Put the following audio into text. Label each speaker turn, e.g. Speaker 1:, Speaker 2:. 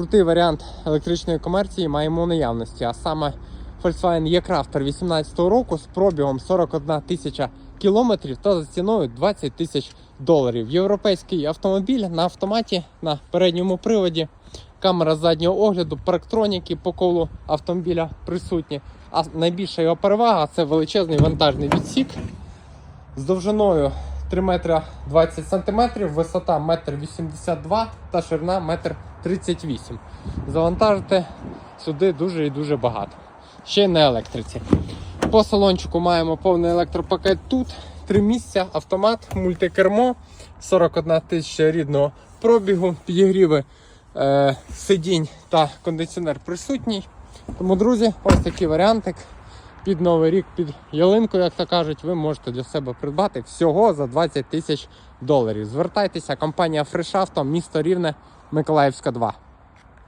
Speaker 1: крутий варіант електричної комерції маємо у наявності, а саме Volkswagen E-Crafter 18 року з пробігом 41 тисяча кілометрів та за ціною 20 тисяч доларів. Європейський автомобіль на автоматі на передньому приводі. Камера заднього огляду, парктроніки по колу автомобіля присутні. А найбільша його перевага це величезний вантажний відсік з довжиною 3 метри 20 сантиметрів, висота 1,82 м та ширина 1,38 м. Завантажити сюди дуже і дуже багато. Ще й на електриці. По салончику маємо повний електропакет тут. Три місця, автомат, мультикермо, 41 тисяча рідного пробігу, підігріви е, сидінь та кондиціонер присутній. Тому, друзі, ось такий варіантик під новий рік, під ялинку, як то кажуть, ви можете для себе придбати всього за 20 тисяч доларів. Звертайтеся, компанія Фришавто, місто Рівне, Миколаївська 2.